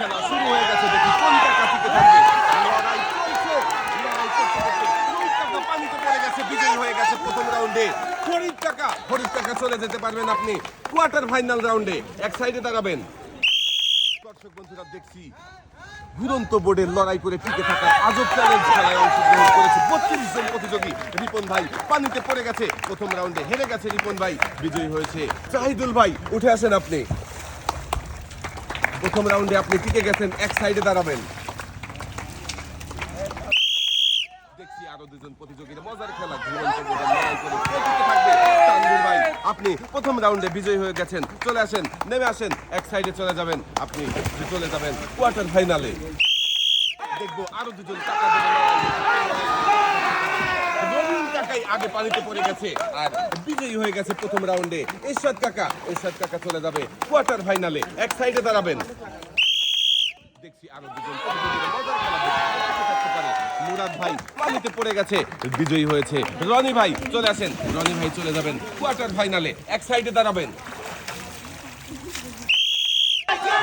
খেলা শুরু হয়ে গেছে দেখি থাকবে। পানিতে পড়ে গেছে, বিজয়ী হয়ে গেছে প্রথম রাউন্ডে। চলে যেতে পারবেন আপনি। কোয়ার্টার ফাইনাল রাউন্ডে এক সাইডে দাঁড়াবেন। দর্শক দেখছি বোর্ডের লড়াই করে টিকে আজব অংশগ্রহণ করেছে বত্রিশ জন প্রতিযোগী। রিপন ভাই পড়ে গেছে, প্রথম রাউন্ডে হেরে গেছে রিপন ভাই, বিজয়ী হয়েছে। জাহিদুল ভাই, উঠে আসেন আপনি। প্রথম রাউন্ডে আপনি টিকে গেছেন, এক সাইডে দাঁড়াবেন। দেখছি আরও দুজন প্রতিযোগীর, মজার খেলা ভাই, আপনি প্রথম রাউন্ডে বিজয়ী হয়ে গেছেন, চলে আসেন, নেমে আসেন, এক সাইডে চলে যাবেন, আপনি চলে যাবেন কোয়ার্টার ফাইনালে। দেখব আরও দুজন টাকা কাকাই আগে পানিতে পড়ে গেছে। আর বিজয়ী হয়ে গেছে প্রথম রাউন্ডে। এরশাদ কাকা এরশাদ কাকা চলে যাবে কোয়ার্টার ফাইনালে। এক সাইডে দাঁড়াবেন। দেখছি আরও দুজন? মুরাদ ভাই পানিতে পড়ে গেছে, বিজয়ী হয়েছে। রনি ভাই চলে আসেন। রনি ভাই চলে যাবেন কোয়ার্টার ফাইনালে। এক সাইডে দাঁড়াবেন।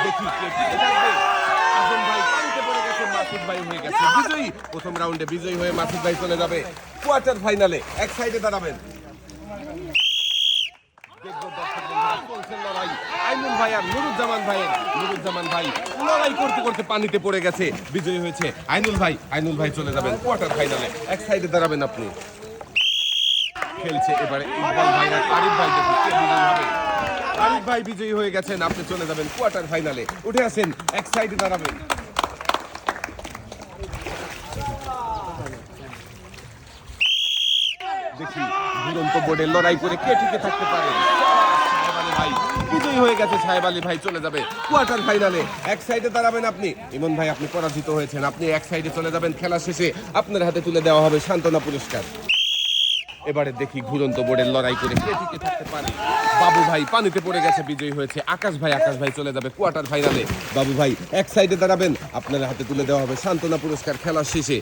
দেখি পড়ে গেছে, মাসুদ ভাই হয়ে গেছে, বিজয়ী। প্রথম রাউন্ডে বিজয়ী হয়ে মাসুদ ভাই চলে যাবে। কোয়ার্টার ফাইনালে এক সাইডে দাঁড়াবেন। আইনুল ভাই নুরুজ্জামান নুরুজ্জামান ভাই করতে করতে পানিতে পড়ে গেছে, বিজয়ী হয়েছে। আইনুল ভাই আইনুল ভাই চলে যাবেন কোয়ার্টার ফাইনালে। এক সাইডে দাঁড়াবেন আপনি। খেলছে এবারে আরিফ ভাই আরিফ ভাই বিজয়ী হয়ে গেছেন, আপনি চলে যাবেন কোয়ার্টার ফাইনালে। উঠে আসেন, এক সাইডে দাঁড়াবেন। দেখি দুরন্ত বোর্ডের লড়াই করে কে টিকে থাকতে পারে? ভাই, বিজয়ী হয়ে গেছে সাহেব আলী ভাই, চলে যাবে কোয়ার্টার ফাইনালে। এক সাইডে দাঁড়াবেন আপনি। ইমন ভাই, আপনি পরাজিত হয়েছেন। আপনি এক সাইডে চলে যাবেন খেলা শেষে। আপনার হাতে তুলে দেওয়া হবে সান্ত্বনা পুরস্কার। এবারে দেখি ঘুরন্ত বোর্ডের লড়াই করে কে টিকে থাকতে পারে। বাবু ভাই, পানিতে পড়ে গেছে, বিজয়ী হয়েছে। আকাশ ভাই আকাশ ভাই চলে যাবে কোয়ার্টার ফাইনালে। বাবু ভাই, এক সাইডে দাঁড়াবেন। আপনার হাতে তুলে দেওয়া হবে সান্ত্বনা পুরস্কার খেলা শেষে।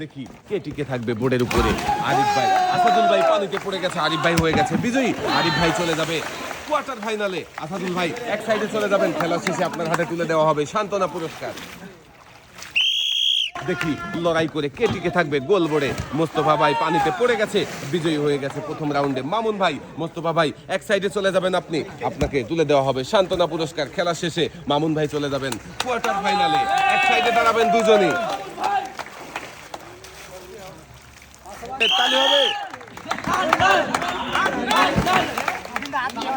দেখি কে টিকে থাকবে বোর্ডের উপরে। আরিফ ভাই, আসাদুল ভাই পানিতে পড়ে গেছে, আরিফ ভাই হয়ে গেছে। বিজয়ী, আরিফ ভাই চলে যাবে কোয়ার্টার ফাইনালে আসাদুল ভাই, এক সাইডে চলে যাবেন, খেলা শেষে আপনার হাতে তুলে দেওয়া হবে সান্ত্বনা পুরস্কার। দেখি লড়াই করে কে টিকে থাকবে গোল বোর্ডে। মোস্তফা ভাই পানিতে পড়ে গেছে, বিজয়ী হয়ে গেছে প্রথম রাউন্ডে মামুন ভাই, মোস্তফা ভাই, এক সাইডে চলে যাবেন আপনি। আপনাকে তুলে দেওয়া হবে সান্ত্বনা পুরস্কার, খেলা শেষে মামুন ভাই চলে যাবেন কোয়ার্টার ফাইনালে এক সাইডে দাঁড়াবেন দুজনই।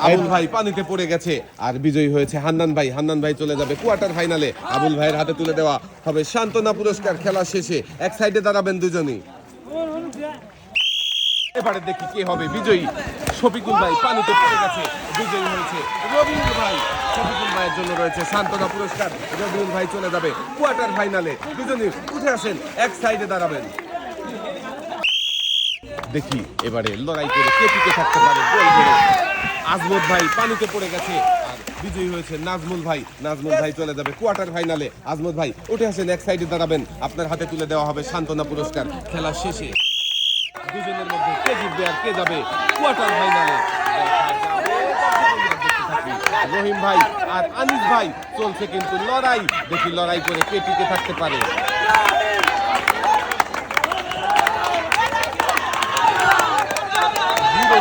আবুল ভাই পানিতে পড়ে গেছে, আর বিজয়ী হয়েছে হান্নান ভাই। হান্নান ভাই চলে যাবে কোয়ার্টার ফাইনালে আবুল ভাইয়ের হাতে তুলে দেওয়া হবে সান্ত্বনা পুরস্কার খেলা শেষে। এক সাইডে দাঁড়াবেন দুজনই। এবারে দেখি কে হবে বিজয়ী। শফিকুল ভাই পানিতে পড়ে গেছে, বিজয়ী হয়েছে রবিউল ভাই। শফিকুল ভাইয়ের জন্য রয়েছে সান্ত্বনা পুরস্কার। রবিউল ভাই চলে যাবে কোয়ার্টার ফাইনালে দুজনই উঠে আসেন, এক সাইডে দাঁড়াবেন। দেখি এবারে লড়াই করে কে টিকে থাকতে পারে আজমত ভাই পানিতে পড়ে গেছে, আর বিজয়ী হয়েছে নাজমুল ভাই। নাজমুল ভাই চলে যাবে কোয়ার্টার ফাইনালে আজমত ভাই, উঠে আসেন এক সাইডে দাঁড়াবেন। আপনার হাতে তুলে দেওয়া হবে সান্ত্বনা পুরস্কার। খেলা শেষে দুজনের মধ্যে কে জিতবে আর কে যাবে কোয়ার্টার ফাইনালে রহিম ভাই আর আনিস ভাই, চলছে কিন্তু লড়াই। দেখি লড়াই করে কে টিকে থাকতে পারে দুরন্ত বোর্ডে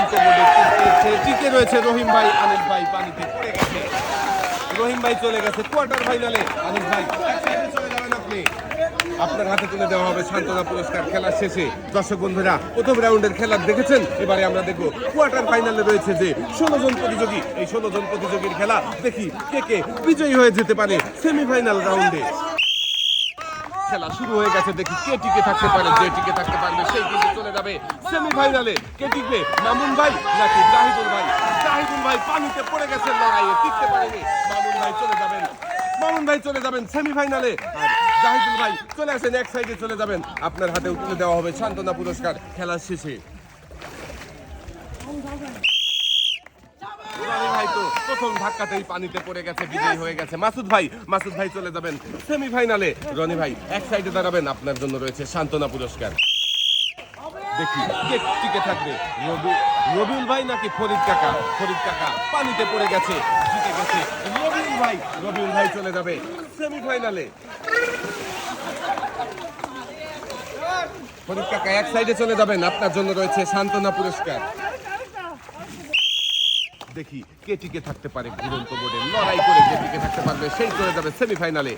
টিকে রয়েছে রহিম ভাই, আনিস ভাই পানিতে পড়ে গেছে। রহিম ভাই চলে গেছে কোয়ার্টার ফাইনালে আনিস ভাই চলে যাবেন আপনি। আপনার হাতে তুলে দেওয়া হবে সান্ত্বনা পুরস্কার খেলার শেষে। দর্শক বন্ধুরা, প্রথম রাউন্ডের খেলা দেখেছেন? এবারে আমরা দেখব কোয়ার্টার ফাইনালে রয়েছে যে ষোলো জন প্রতিযোগী। এই ষোলো জন প্রতিযোগীর খেলা দেখি কে কে বিজয়ী হয়ে যেতে পারে সেমিফাইনাল রাউন্ডে খেলা শুরু হয়ে গেছে, দেখি কে টিকে থাকতে পারে, যে টিকে থাকতে পারবে সেই কিন্তু চলে যাবে সেমিফাইনালে কে টিকবে, মামুন ভাই নাকি জাহিদুল ভাই? জাহিদুল ভাই পানিতে পড়ে গেছে, লড়াইয়ে টিকতে পারেনি। মামুন ভাই চলে যাবেন। মামুন ভাই চলে যাবেন সেমিফাইনালে আর জাহিদুল ভাই চলে আসেন, এক সাইডে চলে যাবেন। আপনার হাতে তুলে দেওয়া হবে সান্ত্বনা পুরস্কার খেলার শেষে। ভাই তো প্রথম ধাক্কাতেই পানিতে পড়ে গেছে, বিজয়ী হয়ে গেছে। মাসুদ ভাই মাসুদ ভাই চলে যাবেন সেমিফাইনালে। রনি ভাই, এক সাইডে দাঁড়াবেন, আপনার জন্য রয়েছে সান্ত্বনা পুরস্কার। দেখি, কে টিকে থাকবে? রবি, রবিউল ভাই নাকি ফরিদ কাকা? ফরিদ কাকা পানিতে পড়ে গেছে, জিতে গেছে। রবিউল ভাই রবিউল ভাই চলে যাবে সেমিফাইনালে। ফরিদ কাকা এক সাইডে চলে যাবেন, আপনার জন্য রয়েছে সান্ত্বনা পুরস্কার। দেখি কে টিকে থাকতে পারে ঘুরন্ত বোর্ডে। লড়াই করে কে টিকে থাকতে পারবে, সেই চলে যাবে সেমিফাইনালে।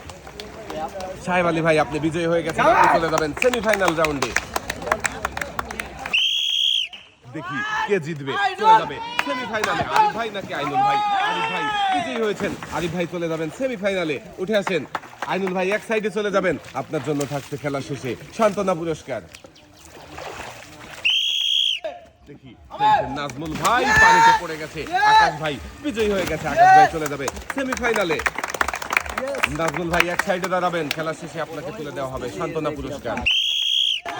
সাহেব আলী ভাই, আপনি বিজয়ী হয়ে গেছেন, আপনি চলে যাবেন সেমিফাইনাল রাউন্ডে। দেখি কে জিতবে, চলে যাবে সেমিফাইনালে। আরিফ ভাই নাকি আইনুল ভাই? আরিফ ভাই বিজয়ী হয়েছেন। আরিফ ভাই চলে যাবেন সেমিফাইনালে। উঠে আসেন। আইনুল ভাই এক সাইডে চলে যাবেন। আপনার জন্য থাকছে খেলা শেষে। সান্ত্বনা পুরস্কার। দেখি নাজমুল ভাই পানিতে পড়ে গেছে। আকাশ ভাই বিজয়ী হয়ে গেছে আকাশ ভাই চলে যাবে সেমিফাইনালে। নাজমুল ভাই এক সাইডে দাঁড়াবেন খেলা শেষে আপনাকে তুলে দেওয়া হবে সান্ত্বনা পুরস্কার।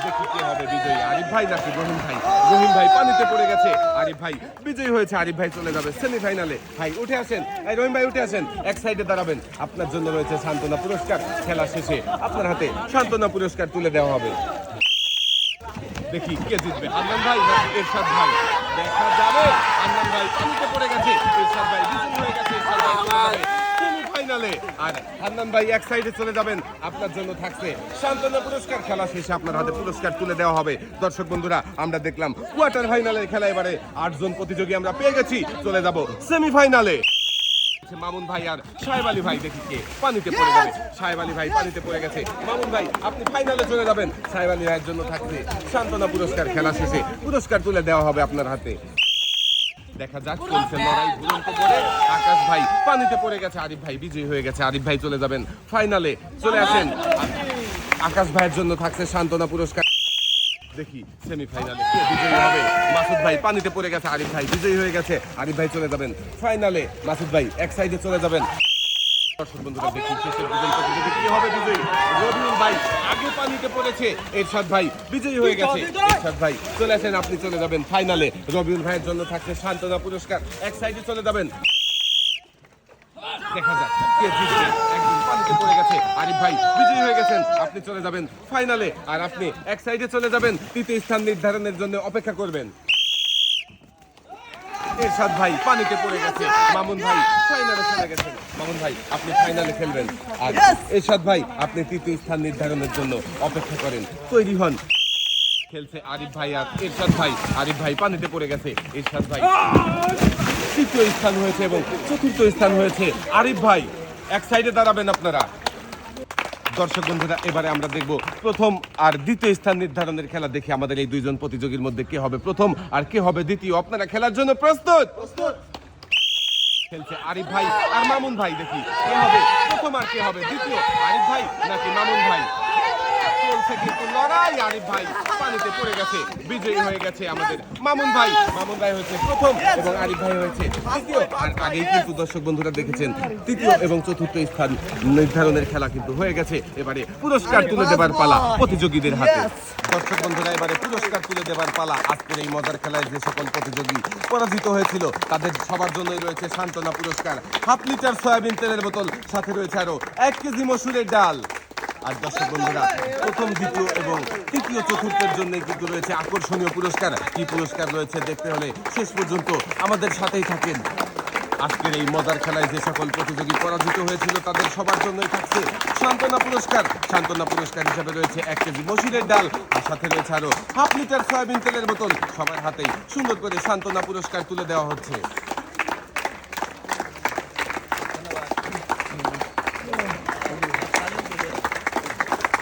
দেখি কে হবে বিজয়ী আরিফ ভাই নাকি রহিম ভাই? রহিম ভাই পানিতে পড়ে গেছে আরিফ ভাই বিজয়ী হয়েছে আরিফ ভাই চলে যাবে সেমিফাইনালে। ভাই উঠে আসেন এই রহিম ভাই উঠে আসেন এক সাইডে দাঁড়াবেন। আপনার জন্য রয়েছে সান্ত্বনা পুরস্কার খেলা শেষে আপনার হাতে সান্ত্বনা পুরস্কার তুলে দেওয়া হবে। দেখি কে জিতবে? আন্নান ভাই এরশাদ ভাই। দেখা যাবে। আন্নান ভাই, পানিতে পড়ে গেছে। এরশাদ ভাই বিজয়ী হয়ে গেছে। এরশাদ ভাই সেমিফাইনালে। আর ভাই, এক সাইডে চলে যাবেন। আপনার জন্য থাকছে সান্ত্বনা পুরস্কার। খেলা শেষে আপনার হাতে পুরস্কার তুলে দেওয়া হবে। দর্শক বন্ধুরা, আমরা দেখলাম কোয়ার্টার ফাইনালের খেলা এবারে আটজন প্রতিযোগী আমরা পেয়ে গেছি। চলে যাব সেমিফাইনালে। মামুন ভাই আর সাহেব আলী ভাই দেখি কে? পানিতে পড়ে যাবে। সাহেব আলী ভাই পানিতে পড়ে গেছে। মামুন ভাই, আপনি ফাইনালে চলে যাবেন। সাহেব আলী ভাইয়ের জন্য থাকছে সান্ত্বনা পুরস্কার খেলা শেষে। পুরস্কার তুলে দেওয়া হবে আপনার হাতে। দেখা যাক চলছে লড়াই দুরন্ত করে আকাশ ভাই, পানিতে পড়ে গেছে। আরিফ ভাই, বিজয়ী হয়ে গেছে। আরিফ ভাই চলে যাবেন ফাইনালে চলে আসেন। আকাশ ভাইয়ের জন্য থাকছে সান্ত্বনা পুরস্কার। দেখি সেমিফাইনালে কে বিজয়ী হবে। মাসুদ ভাই পানিতে পড়ে গেছে, আরিফ ভাই বিজয়ী হয়ে গেছে। আরিফ ভাই চলে যাবেন। ফাইনালে মাসুদ ভাই এক সাইডে চলে যাবেন। দর্শক বন্ধুরা, দেখি শেষের দুজন প্রতিযোগী কি হবে বিজয়ী? রবিউল ভাই আগে পানিতে পড়েছে, এরশাদ ভাই বিজয়ী হয়ে গেছে। এরশাদ ভাই চলে আসেন, আপনি চলে যাবেন ফাইনালে রবিউল ভাইয়ের জন্য থাকছে সান্ত্বনা পুরস্কার। এক সাইডে চলে যাবেন। দেখা যাক কে জিতবে। একজন পানিতে পড়ে গেছে। আরিফ ভাই বিজয়ী হয়ে গেছেন। আপনি চলে যাবেন ফাইনালে। আর আপনি এক সাইডে চলে যাবেন। তৃতীয় স্থান নির্ধারণের জন্য অপেক্ষা করবেন। এরশাদ ভাই পানিতে পড়ে গেছে। মামুন ভাই ফাইনালে চলে গেছেন। মামুন ভাই আপনি ফাইনালে খেলবেন। আর এরশাদ ভাই আপনি তৃতীয় স্থান নির্ধারণের জন্য অপেক্ষা করেন। তৈরি হন। খেলছে আরিফ ভাই আর এরশাদ ভাই। আরিফ ভাই পানিতে পড়ে গেছে। এরশাদ ভাই। তৃতীয় স্থান হয়েছে এবং চতুর্থ স্থান হয়েছে। আরিফ ভাই, এক সাইডে দাঁড়াবেন আপনারা। দর্শক বন্ধুরা, এবারে আমরা দেখব প্রথম আর দ্বিতীয় স্থান নির্ধারণের খেলা দেখে আমাদের এই দুইজন প্রতিযোগীর মধ্যে কে হবে প্রথম আর কে হবে দ্বিতীয়। আপনারা খেলার জন্য প্রস্তুত? খেলছে আরিফ ভাই আর মামুন ভাই, দেখি কে হবে প্রথম আর কে হবে দ্বিতীয়। আরিফ ভাই নাকি মামুন ভাই? চলছে কিন্তু লড়াই। আরিফ ভাই, পানিতে পড়ে গেছে, বিজয়ী হয়ে গেছে আমাদের মামুন ভাই। মামুন ভাই হয়েছে প্রথম এবং আরিফ ভাই হয়েছে তৃতীয় আর আগেই কিন্তু দর্শক বন্ধুরা দেখেছেন, তৃতীয় এবং চতুর্থ স্থান নির্ধারণের খেলা কিন্তু হয়ে গেছে। এবারে পুরস্কার তুলে দেবার পালা প্রতিযোগীদের হাতে। দর্শক বন্ধুরা, এবারে পুরস্কার তুলে দেবার পালা। আজকের এই মজার খেলায় যে সকল প্রতিযোগী পরাজিত হয়েছিল, তাদের সবার জন্যই রয়েছে সান্ত্বনা পুরস্কার। হাফ লিটার সয়াবিন তেলের বোতল, সাথে রয়েছে আরও এক কেজি মসুরের ডাল। আর দর্শক বন্ধুরা, প্রথম, দ্বিতীয় এবং তৃতীয়, চতুর্থের জন্য কিন্তু রয়েছে আকর্ষণীয় পুরস্কার। কি পুরস্কার রয়েছে দেখতে হলে শেষ পর্যন্ত আমাদের সাথেই থাকেন। আজকের এই মজার খেলায় যে সকল প্রতিযোগী পরাজিত হয়েছিল, তাদের সবার জন্যই থাকছে সান্ত্বনা পুরস্কার। সান্ত্বনা পুরস্কার হিসেবে রয়েছে এক কেজি মসুরের ডাল আর সাথে রয়েছে আরও হাফ লিটার সয়াবিন তেলের বোতল। সবার হাতেই সুন্দর করে সান্ত্বনা পুরস্কার তুলে দেওয়া হচ্ছে।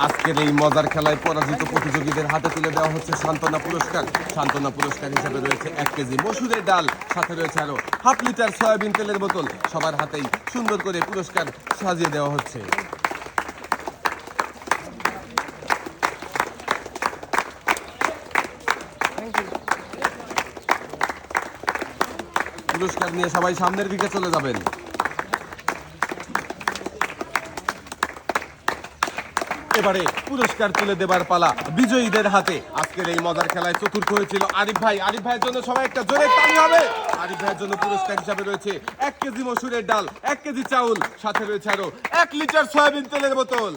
আজকের এই মজার খেলায় পরাজিত প্রতিযোগীদের হাতে তুলে দেওয়া হচ্ছে সান্ত্বনা পুরস্কার। সান্ত্বনা পুরস্কার হিসেবে রয়েছে এক কেজি মসুরের ডাল, সাথে রয়েছে আরও হাফ লিটার সয়াবিন তেলের বোতল। সবার হাতেই সুন্দর করে পুরস্কার সাজিয়ে দেওয়া হচ্ছে। পুরস্কার নিয়ে সবাই সামনের দিকে চলে যাবেন। এবারে পুরস্কার তুলে দেবার পালা বিজয়ীদের হাতে। আজকের এই মজার খেলায় চতুর্থ হয়েছিল আরিফ ভাই। আরিফ ভাইয়ের জন্য সবাই একটা জোরে তালি হবে। আরিফ ভাইয়ের জন্য পুরস্কার হিসাবে রয়েছে এক কেজি মসুরের ডাল, এক কেজি চাউল, সাথে রয়েছে আরও এক লিটার সয়াবিন তেলের বোতল।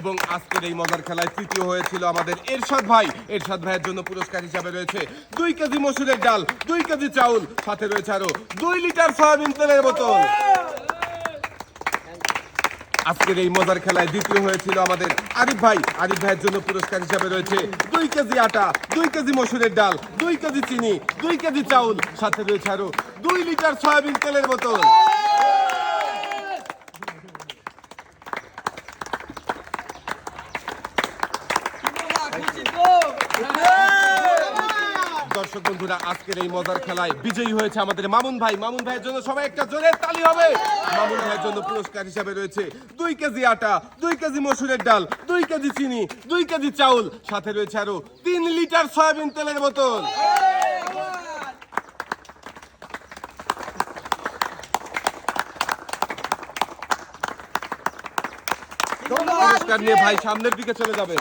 এবং আজকের এই মজার খেলায় তৃতীয় হয়েছিল আমাদের এরশাদ ভাই। এরশাদ ভাইয়ের জন্য পুরস্কার হিসাবে রয়েছে দুই কেজি মসুরের ডাল, দুই কেজি চাউল, সাথে রয়েছে আরও দুই লিটার সয়াবিন তেলের বোতল। আজকের এই মজার খেলায় দ্বিতীয় হয়েছিল আমাদের আরিফ ভাই। আরিফ ভাইয়ের জন্য পুরস্কার হিসাবে রয়েছে দুই কেজি আটা, দুই কেজি মসুরের ডাল, দুই কেজি চিনি, দুই কেজি চাউল। সাথে রয়েছে আরও দুই লিটার সয়াবিন তেলের বোতল। দর্শক বন্ধুরা আজকের এই মজার খেলায় বিজয়ী হয়েছে আমাদের মামুন ভাই। মামুন ভাইয়ের জন্য সবাই একটা জোরে তালি হবে। মামুন ভাইয়ের জন্য পুরস্কার হিসাবে রয়েছে দুই কেজি আটা দুই কেজি মসুরের ডাল দুই কেজি চিনি দুই কেজি চাউল। সাথে রয়েছে আরও তিন লিটার সয়াবিন তেলের বোতল। পুরস্কার নিয়ে ভাই সামনের দিকে চলে যাবেন।